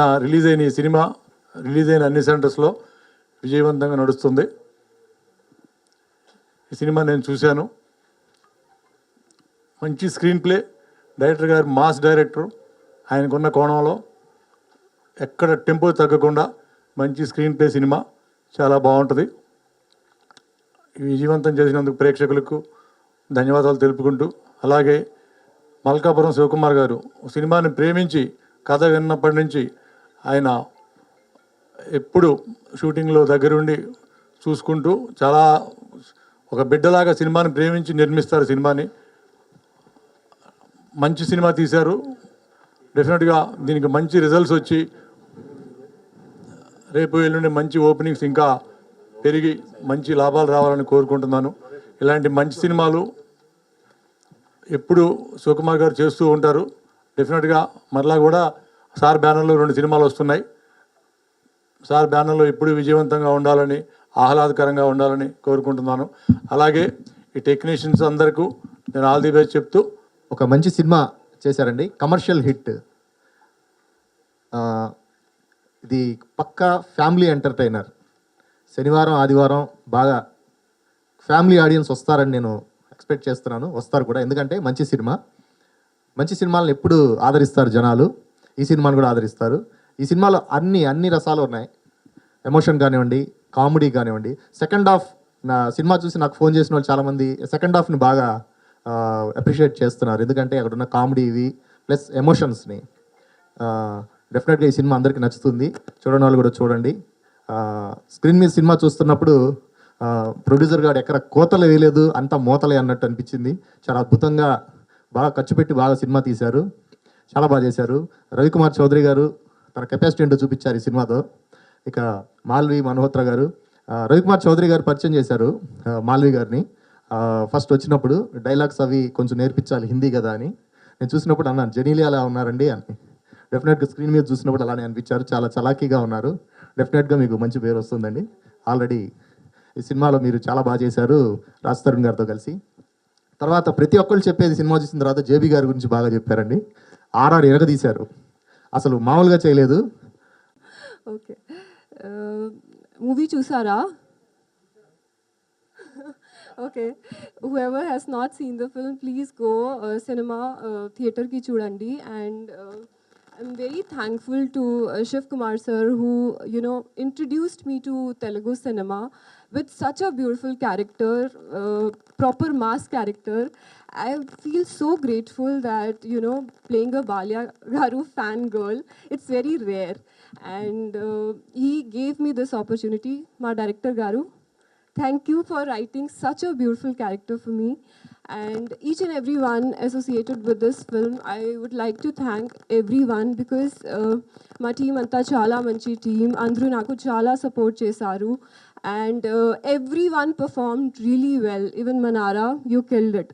నిన్న రిలీజ్ అయిన ఈ సినిమా రిలీజ్ అయిన అన్ని సెంటర్స్లో విజయవంతంగా నడుస్తుంది. ఈ సినిమా నేను చూశాను. మంచి స్క్రీన్ ప్లే డైరెక్టర్ గారు మాస్ డైరెక్టర్ ఆయనకున్న కోణంలో ఎక్కడ టెంపో తగ్గకుండా మంచి స్క్రీన్ ప్లే సినిమా. చాలా బాగుంటుంది. విజయవంతం చేసినందుకు ప్రేక్షకులకు ధన్యవాదాలు తెలుపుకుంటూ అలాగే మల్కాపురం శివకుమార్ గారు సినిమాని ప్రేమించి కథ విన్నప్పటి నుంచి ఆయన ఎప్పుడు షూటింగ్లో దగ్గరుండి చూసుకుంటూ చాలా ఒక బిడ్డలాగా సినిమాని ప్రేమించి నిర్మిస్తారు సినిమాని. మంచి సినిమా తీశారు. డెఫినెట్గా దీనికి మంచి రిజల్ట్స్ వచ్చి రేపు ఎల్లుండి మంచి ఓపెనింగ్స్ ఇంకా పెరిగి మంచి లాభాలు రావాలని కోరుకుంటున్నాను. ఇలాంటి మంచి సినిమాలు ఎప్పుడు శివకుమార్ గారు చేస్తూ ఉంటారు. డెఫినెట్గా మరలా కూడా సార్ బ్యానర్లో రెండు సినిమాలు వస్తున్నాయి. సార్ బ్యానర్లో ఎప్పుడు విజయవంతంగా ఉండాలని ఆహ్లాదకరంగా ఉండాలని కోరుకుంటున్నాను. అలాగే ఈ టెక్నీషియన్స్ అందరికీ నేను ఆల్ ది బెస్ట్ చెప్తూ ఒక మంచి సినిమా చేశారండి. Commercial hit. ఇది పక్కా ఫ్యామిలీ ఎంటర్టైనర్. శనివారం ఆదివారం బాగా ఫ్యామిలీ ఆడియన్స్ వస్తారని నేను ఎక్స్పెక్ట్ చేస్తున్నాను. వస్తారు కూడా. ఎందుకంటే మంచి సినిమా. మంచి సినిమాలను ఎప్పుడు ఆదరిస్తారు జనాలు. ఈ సినిమాను కూడా ఆదరిస్తారు. ఈ సినిమాలో అన్ని అన్ని రసాలు ఉన్నాయి. ఎమోషన్ కానివ్వండి కామెడీ కానివ్వండి. సెకండ్ హాఫ్ నా సినిమా చూసి నాకు ఫోన్ చేసిన వాళ్ళు చాలామంది సెకండ్ హాఫ్ని బాగా అప్రిషియేట్ చేస్తున్నారు. ఎందుకంటే అక్కడ ఉన్న కామెడీ ఇవి ప్లస్ ఎమోషన్స్ని డెఫినెట్గా ఈ సినిమా అందరికీ నచ్చుతుంది. చూడని వాళ్ళు కూడా చూడండి. స్క్రీన్ మీద సినిమా చూస్తున్నప్పుడు ప్రొడ్యూసర్ గారు ఎక్కడ కోతలు వేయలేదు అంతా మూతలే అన్నట్టు అనిపించింది. చాలా అద్భుతంగా బాగా ఖర్చు పెట్టి బాగా సినిమా తీశారు. చాలా బాగా చేశారు. రవికుమార్ చౌదరి గారు తన కెపాసిటీ ఏంటో చూపించారు ఈ సినిమాతో. ఇక మాల్వి మల్హోత్రా గారు రవికుమార్ చౌదరి గారు పరిచయం చేశారు మాల్వి గారిని. ఫస్ట్ వచ్చినప్పుడు డైలాగ్స్ అవి కొంచెం నేర్పించాలి హిందీ కదా అని. నేను చూసినప్పుడు అన్నాను జనీలి అలా ఉన్నారండి అని. డెఫినెట్గా స్క్రీన్ మీద చూసినప్పుడు అలానే అనిపించారు చాలా చలాకీగా ఉన్నారు. డెఫినెట్గా మీకు మంచి పేరు వస్తుందండి. ఆల్రెడీ ఈ సినిమాలో మీరు చాలా బాగా చేశారు రాజ్ తరుణ్ గారితో కలిసి. తర్వాత ప్రతి ఒక్కళ్ళు చెప్పేది సినిమా చూసిన తర్వాత జేబీ గారి గురించి బాగా చెప్పారండి. ఆర్ఆర్ తీశారు అసలు మామూలుగా చేయలేదు. ఓకే. మూవీ చూసారా? Okay. Whoever has not seen the film please go cinema థియేటర్కి చూడండి. And I'm very thankful to Shiv Kumar sir who you know introduced me to Telugu cinema with such a beautiful character uh, proper mass character i feel so grateful that you know playing a balya garu fan girl it's very rare and uh, he gave me this opportunity my director garu Thank you for writing such a beautiful character for me. And each and everyone associated with this film, I would like to thank everyone because uh, my team anta chala manchi team, andru naku chala support chesaru And uh, everyone performed really well. Even Manara, you killed it.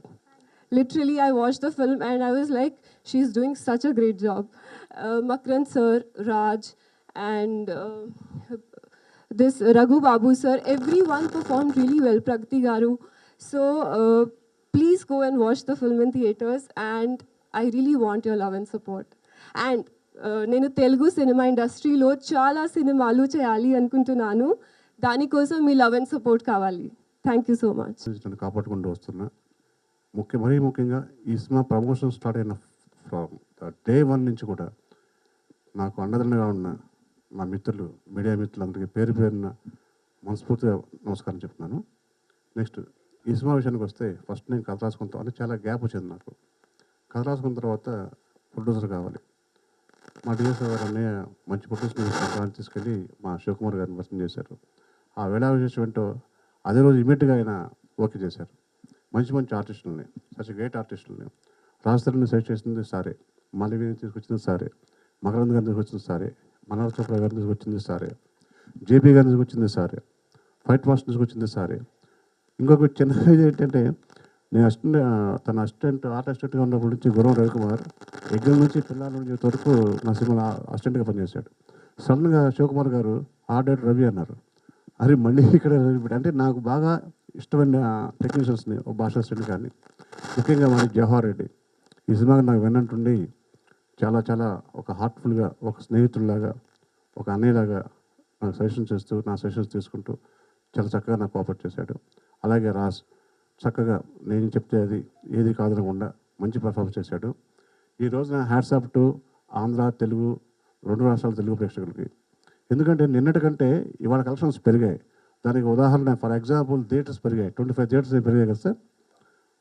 Literally, I watched the film and I was like, she's doing such a great job. Uh, Makran sir, Raj, and uh, this Raghu Babu sir, everyone performed really well, Pragati Garu. So uh, please go and watch the film in theaters and I really want your love and support. And uh, నేను Telugu cinema ఇండస్ట్రీలో చాలా సినిమాలు చేయాలి అనుకుంటున్నాను దానికోసం మీ love and support కావాలి. Thank you so much కాపాడుకుంటూ వస్తున్నా. ముఖ్య మరీ ముఖ్యంగా ఈ సినిమా ప్రమోషన్ స్టార్ట్ అయిన ఫ్రమ్ డే వన్ నుంచి కూడా నాకు అండదండగా ఉన్న నా మిత్రులు మీడియా మిత్రులందరికీ పేరు పేరున మనస్ఫూర్తిగా నమస్కారం చెప్తున్నాను. నెక్స్ట్ ఈ సినిమా విషయానికి వస్తే ఫస్ట్ నేను కథ రాసుకుంటాను అంటే చాలా గ్యాప్ వచ్చింది నాకు. కథ రాసుకున్న తర్వాత ప్రొడ్యూసర్ కావాలి. మా డిఎస్ఓ గారు అన్నయ్య మంచి ప్రొడ్యూసర్ తీసుకెళ్ళి మా శివకుమార్ గారిని వర్తం చేశారు. ఆ వేళా విశేషం ఏంటో అదే రోజు ఇమీడియట్గా ఆయన ఓకే చేశారు. మంచి మంచి ఆర్టిస్టులని సచ్ గ్రేట్ ఆర్టిస్టులని. రాజధానిని సెలెక్ట్ చేసింది సారే. మాలవీని తీసుకొచ్చింది సారే. మకరంద్ గారిని తీసుకొచ్చింది సారే. మనోహర్ చోప్రా గారిని తీసుకొచ్చింది సారే. జేపీ గారిని తీసుకొచ్చింది సారే. ఫైట్ మాస్టర్ తీసుకొచ్చింది సారే. ఇంకొక చిన్న ఇది ఏంటంటే నేను అసిస్టెంట్ తన అసిస్టెంట్ ఆర్ట్ అసిస్టెంట్గా ఉన్నప్పటి నుంచి గురం రవికుమార్ ఎగ్జామ్ నుంచి పిల్లల నుంచి వరకు నా సినిమా అసిస్టెంట్గా పనిచేశాడు. సడన్గా శివకుమార్ గారు ఆర్డర్ రవి అన్నారు. అరే మళ్ళీ ఇక్కడ అంటే నాకు బాగా ఇష్టమైన టెక్నీషియన్స్ని ఒక భాషా అసిస్టెంట్ కానీ ముఖ్యంగా మనకి జవహర్ రెడ్డి. ఈ సినిమాకి నాకు విన్నట్టుండి చాలా చాలా ఒక హార్ట్ఫుల్గా ఒక స్నేహితుడిలాగా ఒక అన్నయ్యలాగా నాకు సజెషన్ చేస్తూ నా సజెషన్స్ తీసుకుంటూ చాలా చక్కగా నాకు కోఆపరేట్ చేశాడు. అలాగే రాజ్ చక్కగా నేను చెప్తే అది ఏది కాదనకుండా మంచి పర్ఫార్మెన్స్ చేశాడు. ఈ రోజున హ్యాట్సాప్ టు ఆంధ్ర తెలుగు రెండు రాష్ట్రాల తెలుగు ప్రేక్షకులకి. ఎందుకంటే నిన్నటి కంటే ఇవాళ కలెక్షన్స్ పెరిగాయి. దానికి ఉదాహరణ ఫర్ ఎగ్జాంపుల్ థియేటర్స్ పెరిగాయి. ట్వంటీ ఫైవ్ థియేటర్స్ పెరిగాయి కదా సార్?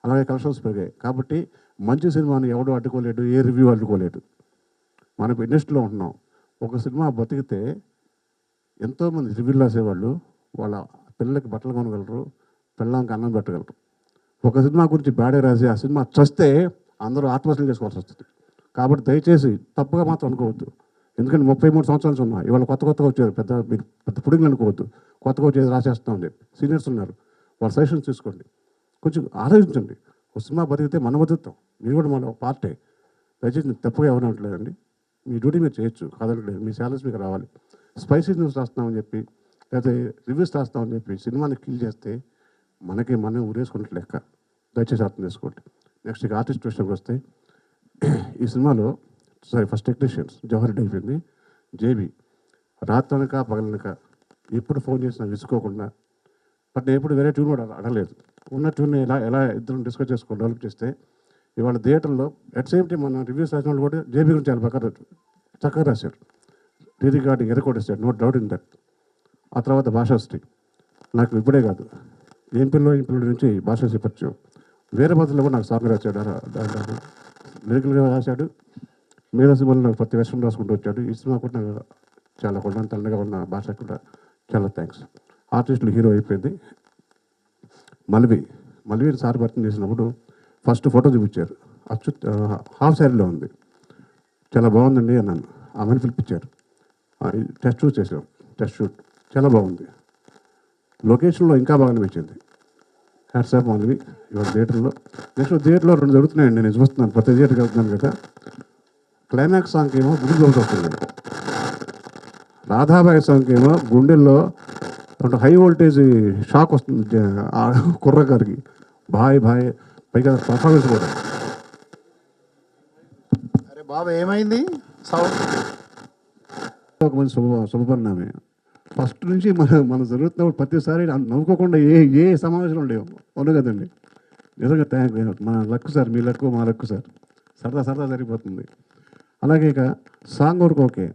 అలాగే కలెక్షన్స్ పెరిగాయి. కాబట్టి మంచి సినిమాని ఎవడు అడ్డుకోలేడు ఏ రివ్యూ అడ్డుకోలేడు. మనం ఇండస్ట్రీలో ఉంటున్నాం. ఒక సినిమా బతికితే ఎంతోమంది రివ్యూలు రాసేవాళ్ళు వాళ్ళ పిల్లలకి బట్టలు కొనగలరు పిల్లలకి అన్నం పెట్టగలరు. ఒక సినిమా గురించి బ్యాడే రాసి ఆ సినిమా చస్తే అందరూ ఆత్మహత్యలు చేసుకోవాల్సి వస్తుంది. కాబట్టి దయచేసి తప్పుగా మాత్రం అనుకోవద్దు. ఎందుకంటే ముప్పై మూడు సంవత్సరాలు ఉన్నా ఇవాళ కొత్త కొత్తగా వచ్చారు. పెద్ద మీరు పెద్ద పుడింగ్లు అనుకోవద్దు. కొత్తగా వచ్చేది రాసేస్తాం చెప్పి సీనియర్స్ ఉన్నారు. వాళ్ళ సజెషన్స్ తీసుకోండి. కొంచెం ఆలోచించండి. ఒక సినిమా బతికితే మనం బతుకుతాం. మీరు కూడా మన పార్టే. దయచేసి తప్పుగా ఎవరు అనట్లేదండి. మీ డ్యూటీ మీరు చేయొచ్చు. కదలట్లేదు మీ శాలరీస్ మీకు రావాలి. స్పైసీ న్యూస్ రాస్తామని చెప్పి లేకపోతే రివ్యూస్ రాస్తామని చెప్పి సినిమాని కిల్ చేస్తే మనకి మనం ఊరేసుకున్నట్టు లెక్క. దయచేసి అర్థం చేసుకోండి. నెక్స్ట్ ఇక ఆర్టిస్ట్ విషయంకి వస్తే ఈ సినిమాలో sorry first technicians Jawahar Reddy అయిపోయింది జేబీ రాత్రనక పగలనక ఎప్పుడు ఫోన్ చేసినా విసుకోకుండా బట్ నేను ఎప్పుడు వేరే ట్యూన్ కూడా అడగలేదు ఉన్న ట్యూన్ ఎలా ఎలా ఇద్దరు డిస్కస్ చేసుకొని డెవలప్ చేస్తే ఇవాళ థియేటర్లో అట్ సేమ్ టైం మన రివ్యూస్ రాసిన వాళ్ళు కూడా జేబీ గురించి చాలా బాగా చక్కగా రాశారు రీ రికార్డింగ్ ఎరకొట్టేశారు నో డౌట్ ఇన్ దట్ ఆ తర్వాత భాషాశ్రీ నాకు ఇప్పుడే కాదు ఏం ఎంపీల పిల్లల నుంచి భాషాశ్రీ పరిచయం వేరే బదులు కూడా నాకు సాంగ్ రాశాడు లిరికల్గా రాశాడు మీద సినిమాలో నాకు ప్రతి వేషం రాసుకుంటూ వచ్చాడు. ఈ సినిమా కూడా నాకు చాలా కొండ అండగా ఉన్న భాష కూడా చాలా థ్యాంక్స్ ఆర్టిస్టులు హీరో అయిపోయింది. మల్వి మల్వీని సార్ భర్తీ చేసినప్పుడు ఫస్ట్ ఫోటో చూపించారు. అచ్చు హాఫ్ శారీలో ఉంది. చాలా బాగుందండి అన్నాను. ఆమెను పిలిపించారు. టెస్ట్ షూట్ చేసాం టెస్ట్ షూట్ చాలా బాగుంది. లొకేషన్లో ఇంకా బాగా అనిపించింది హ్యాట్సాప్ మల్వి? ఇవాళ థియేటర్లో నెక్స్ట్ థియేటర్లో రెండు జరుగుతున్నాయండి. నేను చూస్తున్నాను. ప్రతి థియేటర్కి వెళ్తున్నాను కదా. క్లైమాక్స్ సాంగ్ ఏమో గుండె వస్తుంది. రాధాబాయి సాంగ్ ఏమో గుండెల్లో అంటే హై వోల్టేజ్ షాక్ వస్తుంది కుర్రగారికి బాయ్ బాయ్ పైగా పర్ఫార్మెన్స్ కూడా. అరే బాబు ఏమైంది? సౌండ్ ఒక మంచి శుభ శుభపరిణామే. ఫస్ట్ నుంచి మన మనం జరుగుతున్నప్పుడు ప్రతిసారి నవ్వుకోకుండా ఏ ఏ సమావేశంలో ఉండేవు? అవును కదండి. నిజంగా థ్యాంక్ మన లక్కు సార్ మీ లక్కు మా లక్కు సార్. సరదా సరదా జరిగిపోతుంది. అలాగే ఇక సాంగ్ వరకు ఓకే.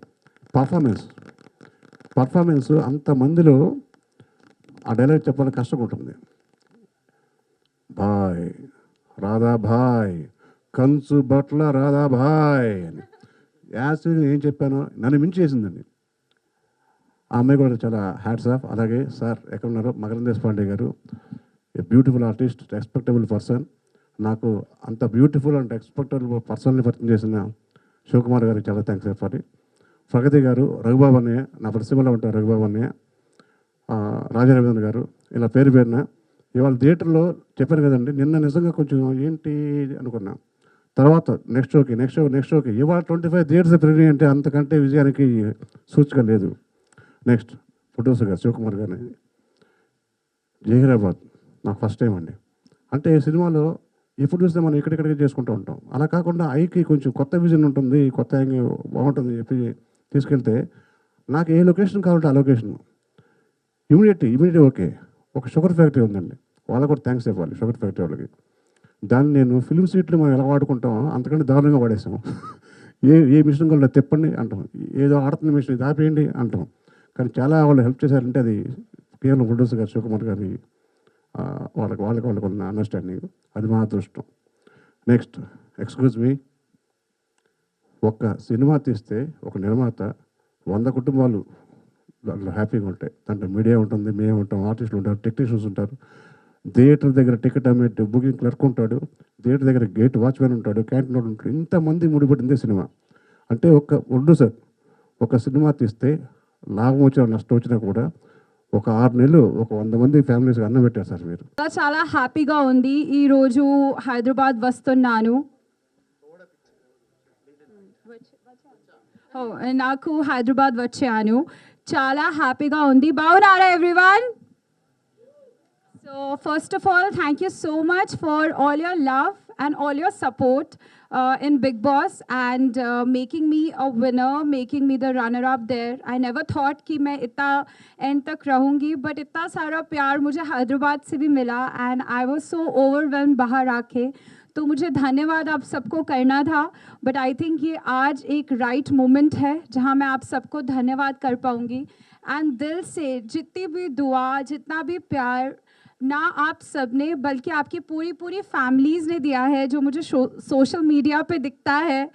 పర్ఫార్మెన్స్. పర్ఫార్మెన్స్ అంతమందిలో ఆ డైలాగ్ చెప్పాలని కష్టంగా ఉంటుంది బాయ్ రాధా భాయ్ కంచు బట్ల రాధా భాయ్ అని. యాక్చువల్గా ఏం చెప్పానో నన్ను మించి చేసిందండి ఆ అమ్మాయి కూడా చాలా హ్యాట్స్ ఆఫ్. అలాగే సార్ ఎక్కడ ఉన్నారు? మకరం దేశపాండే గారు. A beautiful artist respectable person. నాకు అంత బ్యూటిఫుల్ అండ్ ఎక్స్పెక్టబుల్ పర్సన్ని పరిచయం చేసిన శివకుమార్ గారికి చాలా థ్యాంక్స్ చెప్పాలి ప్రగతి గారు రఘుబాబు అన్నయ్య నా పరిశ్రమలో ఉంటారు రఘుబాబు అన్నయ్య ఆ, గారు ఇలా పేరు పేరున ఇవాళ థియేటర్లో చెప్పాను కదండి నిన్న నిజంగా కొంచెం ఏంటి అనుకున్నా. తర్వాత నెక్స్ట్ షోకి నెక్స్ట్ షో నెక్స్ట్ షోకి ఇవాళ ట్వంటీ ఫైవ్ థియేటర్స్ పెరిగినాయి అంటే అంతకంటే విజయానికి సూచిక లేదు. నెక్స్ట్ ప్రొడ్యూసర్ గారు శివకుమార్ గారిని జహీరాబాద్ నాకు ఫస్ట్ టైం అండి. అంటే సినిమాలో ఎప్పుడు చూస్తే మనం ఇక్కడిక్కడికి చేసుకుంటూ ఉంటాం. అలా కాకుండా ఐకి కొంచెం కొత్త విజన్ ఉంటుంది కొత్త యాంగిల్ బాగుంటుంది చెప్పి తీసుకెళ్తే నాకు ఏ లొకేషన్ కావాలంటే ఆ లొకేషన్. Immediate immediate okay. ఒక షుగర్ ఫ్యాక్టరీ ఉందండి. వాళ్ళకు కూడా థ్యాంక్స్ చెప్పాలి షుగర్ ఫ్యాక్టరీ వాళ్ళకి. దాన్ని నేను ఫిల్మ్ సీట్లు మనం ఎలా వాడుకుంటామో అంతకంటే దారుణంగా వాడేసాము. ఏ ఏ మిషన్ కూడా తిప్పండి అంటాం. ఏదో ఆడుతున్న మిషన్ ఇది ఆపేయండి అంటాం. కానీ చాలా వాళ్ళు హెల్ప్ చేశారంటే అది కేవలం ప్రొడ్యూసర్ గారు శివకుమార్ గారి వాళ్ళకి వాళ్ళకి వాళ్ళకి ఉన్న అండర్స్టాండింగ్ అది మా అదృష్టం. నెక్స్ట్ ఎక్స్క్యూజ్ మీ ఒక్క సినిమా తీస్తే ఒక నిర్మాత వంద కుటుంబాలు దాంట్లో హ్యాపీగా ఉంటాయి. దాంట్లో మీడియా ఉంటుంది మేము ఉంటాం ఆర్టిస్టులు ఉంటారు టెక్నీషియన్స్ ఉంటారు. థియేటర్ దగ్గర టికెట్ అమ్మే బుకింగ్ క్లర్క్ ఉంటాడు థియేటర్ దగ్గర గేట్ వాచ్మెన్ ఉంటాడు క్యాంటీన్ ఉంటాడు ఇంతమంది ముడిపడిందే సినిమా. అంటే ఒక ఉండు సార్. ఒక సినిమా తీస్తే లాభం వచ్చినా నష్టం వచ్చినా కూడా ఒక ఆరు నెలలు ఒక వంద మంది ఫ్యామిలీస్ అన్నం పెట్టారు సార్ మీరు. చాలా హ్యాపీగా ఉంది. ఈరోజు హైదరాబాద్ వస్తున్నాను. నాకు హైదరాబాద్ వచ్చాను. చాలా హ్యాపీగా ఉంది. బాగున్నారా everyone? So first of all thank you so much for all your love and all your support uh, in Big Boss and uh, making me a winner, making me the runner up there. I never thought कि मैं इतना end तक रहूँगी, but इतना सारा प्यार मुझे हैदराबाद से भी मिला and I was so overwhelmed बाहर आके तो मुझे धन्यवाद आप सबको करना था बट आई थिंक ये आज एक राइट मोमेंट है जहाँ मैं आप सबको धन्यवाद कर पाऊँगी एंड दिल से जितनी भी दुआ जितना भी प्यार ना आप सबने, बल्कि आपकी पूरी पूरी फैमिलीज़ ने दिया है, जो मुझे सोशल मीडिया पे दिखता है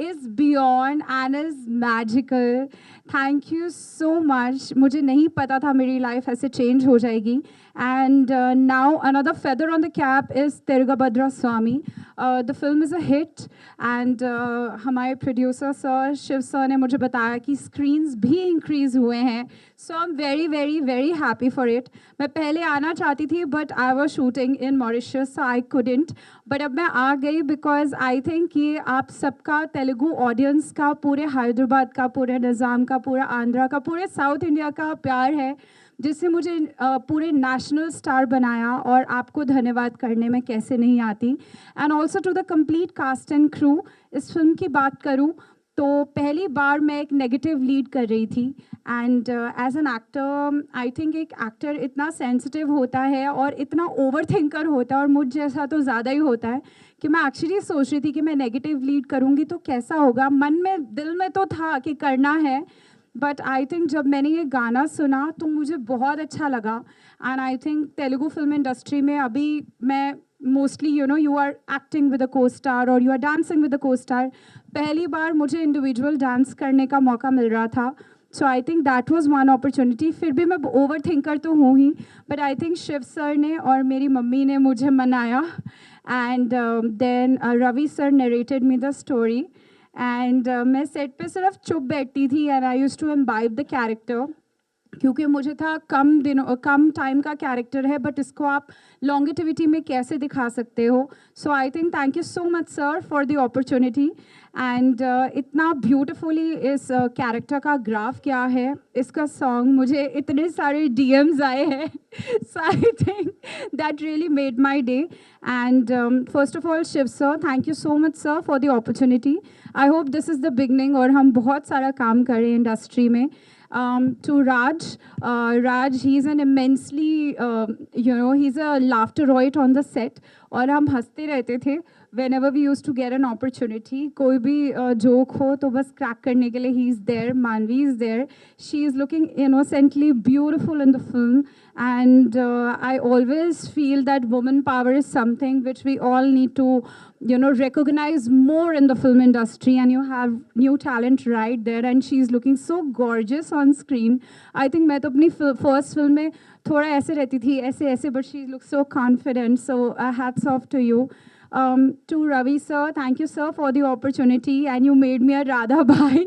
is beyond and is magical thank you so much मुझे नहीं पता था मेरी लाइफ ऐसे चेंज हो जाएगी. And uh, now another feather on the cap is Tirgabhadra Swami. Uh, the film is a hit and uh, producer sir Shiv sir ne mujhe bataya ki screens bhi increase hue hain. So I'm very very very happy for it. मैं पहले आना चाहती थी but I was shooting in Mauritius so I couldn't. But अब मैं आ गई because I think कि आप सबका Telugu audience का पूरे Hyderabad का पूरे Nizam का पूरा Andhra का पूरे South India का प्यार है. जिससे मुझे पूरे नेशनल स्टार बनाया और आपको धन्यवाद करने में कैसे नहीं आती। And also to the complete cast and crew इस फ़िल्म की बात करूँ तो पहली बार मैं एक नेगेटिव लीड कर रही थी। And as an actor I think एक एक्टर इतना सेंसिटिव होता है और इतना ओवर थिंकर होता है और मुझ जैसा तो ज़्यादा ही होता है कि मैं एक्चुअली सोच रही थी कि मैं नेगेटिव लीड करूँगी तो कैसा होगा। मन में, दिल में तो था कि करना है बट आई थिंक जब मैंने ये गाना सुना तो मुझे बहुत अच्छा लगा। And I think Telugu film industry में अभी मैं mostly you know you are acting with a co star और you are dancing with a co star पहली बार मुझे इंडिविजुअल डांस करने का मौका मिल रहा था। So I think that was one opportunity फिर भी मैं ओवर थिंकर तो हूँ ही but I think Shiv sir ने और मेरी मम्मी ने मुझे मनाया। And then Ravi sir narrated me the story and मैं सेट पे सिर्फ चुप बैठती थी and I used to imbibe the character क्योंकि मुझे था कम दिनों कम टाइम का कैरेक्टर है बट इसको आप लॉन्गेटिविटी में कैसे दिखा सकते हो? So I think thank you so much sir for the opportunity and इतना ब्यूटिफुली इस कैरेक्टर uh, का ग्राफ क्या है? इसका सॉन्ग मुझे इतने सारे डीएम्स आए हैं। So I think that really made my day and first of all Shiv sir thank you so much sir for the opportunity I hope this is the beginning और हम बहुत सारा काम करें इंडस्ट्री में। um, to Raj. Uh, Raj, he's an immensely, uh, you know, he's a laughterite on the set. और हम हंसते रहते थे whenever we use to get an opportunity कोई भी जोक हो तो बस क्रैक करने के लिए ही is there Manvi is there she is looking innocently beautiful in the film and I always feel that women power is something which we all need to you know recognise more in the film industry and you have new talent right there and she is looking so gorgeous on screen I think मैं तो अपनी first film में थोड़ा ऐसे रहती थी, ऐसे ऐसे but she look so confident so I hats off to you um, to Ravi sir thank you sir for the opportunity and you made me a Radha Bhai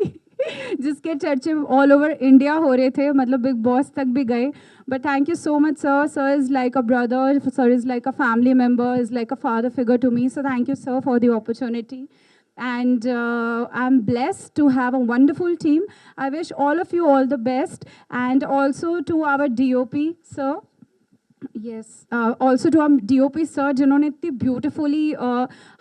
जिसके चर्चे ऑल ओवर इंडिया हो रहे थे मतलब big boss तक भी गए but thank you so much sir sir is like a brother sir is like a family member is like a father figure to me so thank you sir for the opportunity and uh, i'm blessed to have a wonderful team i wish all of you all the best and also to our dop sir Yes also to हम D O P sir जिन्होंने इतनी beautifully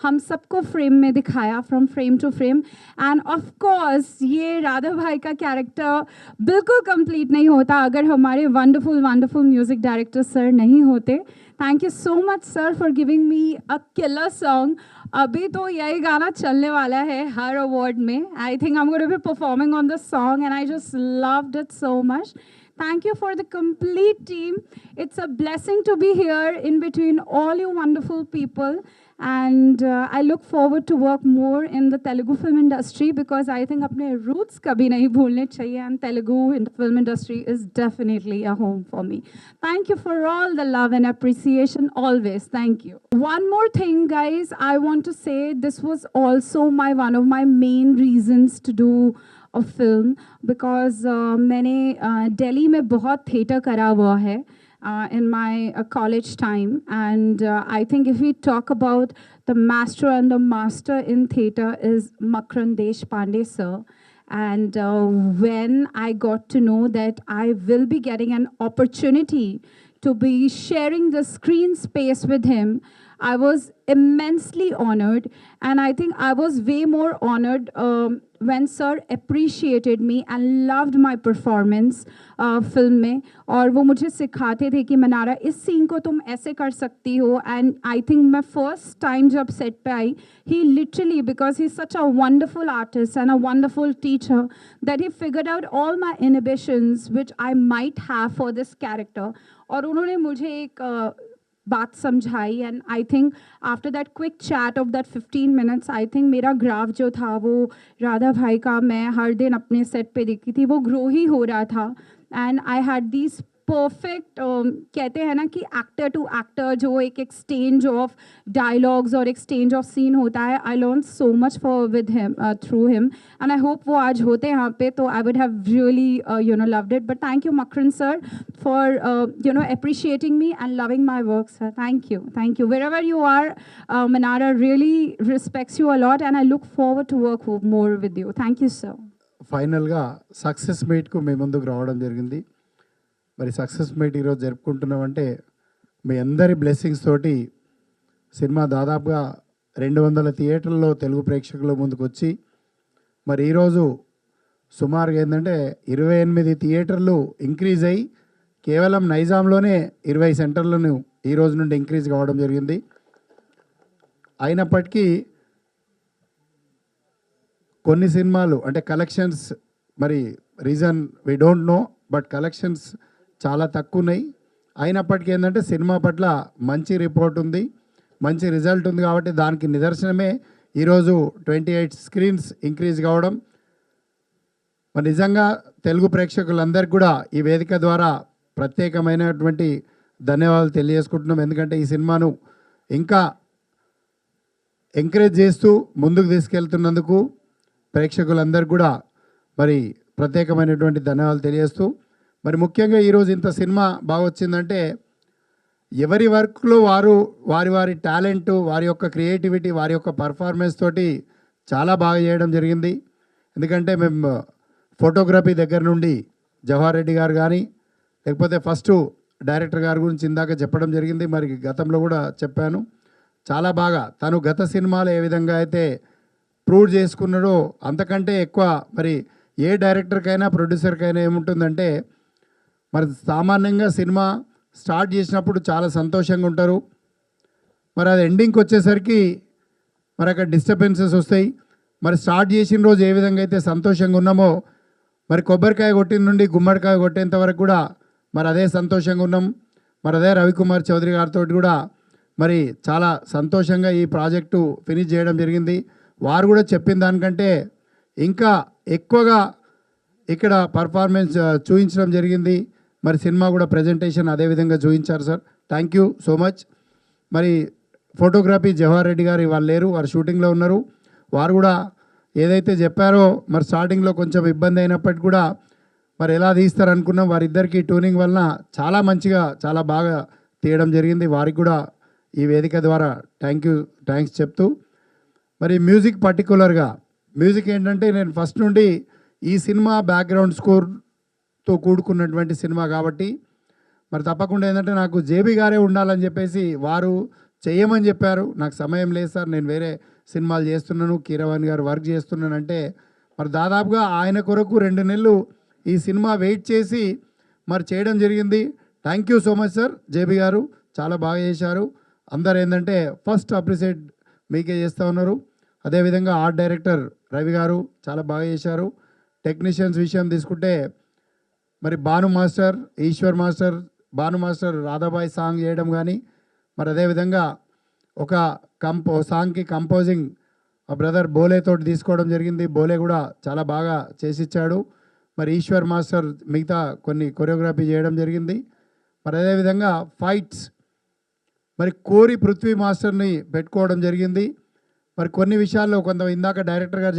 हम सबको frame में दिखाया from frame to frame and of course ये राधा भाई का कैरेक्टर बिल्कुल कंप्लीट नहीं होता अगर हमारे wonderful wonderful music director sir नहीं होते. Thank you so much sir for giving me a killer song अभी तो यही गाना चलने वाला है हर अवार्ड में. I think I am be performing on the song and I just loved it so much. Thank you for the complete team. It's a blessing to be here in between all you wonderful people. And uh, I look forward to work more in the Telugu film industry because I think apne roots kabhi nahi bhulne chahiye and Telugu in the film industry is definitely a home for me. Thank you for all the love and appreciation always. Thank you. One more thing guys, I want to say this was also my one of my main reasons to do a film because uh, मैंने uh, Delhi में बहुत theatre करा हुआ है uh, in my uh, college time and uh, I think if we talk about the master and the master in theater is Makran Deshpande sir and uh, when I got to know that I will be getting an opportunity to be sharing the screen space with him I was immensely honored, and I think I was way more honored um, when sir appreciated me and loved my performance uh, film में और वो मुझे सिखाते थे कि मनारा इस scene को तुम ऐसे कर सकती हो एंड आई थिंक मैं फर्स्ट टाइम जब सेट पे आई ही literally because he such a wonderful artist and a wonderful teacher that he figured out all my inhibitions which I might have for this character और उन्होंने मुझे एक uh, बात समझाई and I think after that quick chat of that 15 minutes I think मेरा graph जो था वो राधा भाई का मैं हर दिन अपने सेट पे देखती थी, वो ग्रो ही हो रहा था. And I had these perfect कहते हैं ना कि एक्टर टू एक्टर जो एक एक्सचेंज ऑफ डायलॉग्स और एक्सचेंज ऑफ सीन होता है I learn so much for with him through him and I hope वो आज होते यहाँ पे तो I would have really you know loved it but thank you Makarand sir for you know appreciating me and loving my work sir thank you thank you wherever you are uh, manara really respects you a lot and i look forward to work wo- more with you thank you sir ఫైనల్గా success మీట్కు మీ ముందుకు రావడం జరిగింది మరి success meet ఈరోజు జరుపుకుంటున్నామంటే మీ అందరి blessings తోటి సినిమా దాదాపుగా రెండు వందల థియేటర్లో తెలుగు ప్రేక్షకుల ముందుకు వచ్చి మరి ఈరోజు సుమారుగా ఏంటంటే ఇరవై ఎనిమిది థియేటర్లు ఇంక్రీజ్ అయ్యి కేవలం నైజాంలోనే ఇరవై సెంటర్లను ఈ రోజు నుండి ఇంక్రీజ్ కావడం జరిగింది. అయినప్పటికీ కొన్ని సినిమాలు అంటే కలెక్షన్స్ మరి reason we don't know but collections చాలా తక్కువ ఉన్నాయి అయినప్పటికీ ఏంటంటే సినిమా పట్ల మంచి రిపోర్ట్ ఉంది. మంచి రిజల్ట్ ఉంది కాబట్టి దానికి నిదర్శనమే ఈరోజు ట్వంటీ ఎయిట్ స్క్రీన్స్ ఇంక్రీజ్ కావడం. మరి నిజంగా తెలుగు ప్రేక్షకులందరికీ కూడా ఈ వేదిక ద్వారా ప్రత్యేకమైనటువంటి ధన్యవాదాలు తెలియజేసుకుంటున్నాం. ఎందుకంటే ఈ సినిమాను ఇంకా ఎంకరేజ్ చేస్తూ ముందుకు తీసుకెళ్తున్నందుకు ప్రేక్షకులందరికీ కూడా మరి ప్రత్యేకమైనటువంటి ధన్యవాదాలు తెలియజేస్తూ మరి ముఖ్యంగా ఈరోజు ఇంత సినిమా బాగా వచ్చిందంటే ఎవరి వర్క్లో వారు వారి వారి టాలెంట్ వారి యొక్క క్రియేటివిటీ వారి యొక్క పర్ఫార్మెన్స్ తోటి చాలా బాగా చేయడం జరిగింది. ఎందుకంటే మేము ఫోటోగ్రఫీ దగ్గర నుండి జవహర్ రెడ్డి గారు కానీ లేకపోతే ఫస్ట్ డైరెక్టర్ గారి గురించి ఇందాక చెప్పడం జరిగింది. మరి గతంలో కూడా చెప్పాను. చాలా బాగా తను గత సినిమాలు ఏ విధంగా అయితే ప్రూవ్ చేసుకున్నాడో అంతకంటే ఎక్కువ మరి ఏ డైరెక్టర్కైనా ప్రొడ్యూసర్కైనా ఏముంటుందంటే మరి సామాన్యంగా సినిమా స్టార్ట్ చేసినప్పుడు చాలా సంతోషంగా ఉంటారు. మరి అది ఎండింగ్కి వచ్చేసరికి మరి అక్కడ డిస్టర్బెన్సెస్ వస్తాయి. మరి స్టార్ట్ చేసిన రోజు ఏ విధంగా అయితే సంతోషంగా ఉన్నామో మరి కొబ్బరికాయ కొట్టిన నుండి గుమ్మడికాయ కొట్టేంత వరకు కూడా మరి అదే సంతోషంగా ఉన్నాం. మరి అదే రవికుమార్ చౌదరి గారితో కూడా మరి చాలా సంతోషంగా ఈ ప్రాజెక్టు ఫినిష్ చేయడం జరిగింది. వారు కూడా చెప్పిన దానికంటే ఇంకా ఎక్కువగా ఇక్కడ పర్ఫార్మెన్స్ చూపించడం జరిగింది. మరి సినిమా కూడా ప్రజెంటేషన్ అదేవిధంగా చూపించారు sir thank you so much మరి ఫోటోగ్రఫీ జవహర్ రెడ్డి గారు వాళ్ళు లేరు వారు షూటింగ్లో ఉన్నారు. వారు కూడా ఏదైతే చెప్పారో మరి స్టార్టింగ్లో కొంచెం ఇబ్బంది అయినప్పటికీ కూడా మరి ఎలా తీస్తారు అనుకున్నాం వారిద్దరికి ట్యూనింగ్ వలన చాలా మంచిగా చాలా బాగా తీయడం జరిగింది. వారికి కూడా ఈ వేదిక ద్వారా థ్యాంక్ యూ థ్యాంక్స్ చెప్తూ. మరి మ్యూజిక్ పర్టికులర్గా మ్యూజిక్ ఏంటంటే నేను ఫస్ట్ నుండి ఈ సినిమా బ్యాక్గ్రౌండ్ స్కోర్ తో కూడుకున్నటువంటి సినిమా కాబట్టి మరి తప్పకుండా ఏంటంటే నాకు జేబీ గారే ఉండాలని చెప్పేసి వారు చేయమని చెప్పారు. నాకు సమయం లేదు సార్ నేను వేరే సినిమాలు చేస్తున్నాను కీరవాణి గారు వర్క్ చేస్తున్నానంటే మరి దాదాపుగా ఆయన కొరకు రెండు నెలలు ఈ సినిమా వెయిట్ చేసి మరి చేయడం జరిగింది. Thank you so much sir JB గారు చాలా బాగా చేశారు. అందరు ఏంటంటే ఫస్ట్ అప్రిషియేట్ మీకే చేస్తూ ఉన్నారు. అదేవిధంగా ఆర్ట్ డైరెక్టర్ రవి గారు చాలా బాగా చేశారు. టెక్నీషియన్స్ విషయం తీసుకుంటే మరి Bhanu master Eshwar master Bhanu master Radhabai song చేయడం కానీ మరి అదేవిధంగా ఒక కంపో సాంగ్కి కంపోజింగ్ ఆ బ్రదర్ బోలే తోటి తీసుకోవడం జరిగింది. బోలే కూడా చాలా బాగా చేసిచ్చాడు. మరి ఈశ్వర్ మాస్టర్ మిగతా కొన్ని కొరియోగ్రఫీ చేయడం జరిగింది. మరి అదేవిధంగా ఫైట్స్ మరి కోరి పృథ్వీ మాస్టర్ని పెట్టుకోవడం జరిగింది. మరి కొన్ని విషయాల్లో కొంత ఇందాక డైరెక్టర్ గారు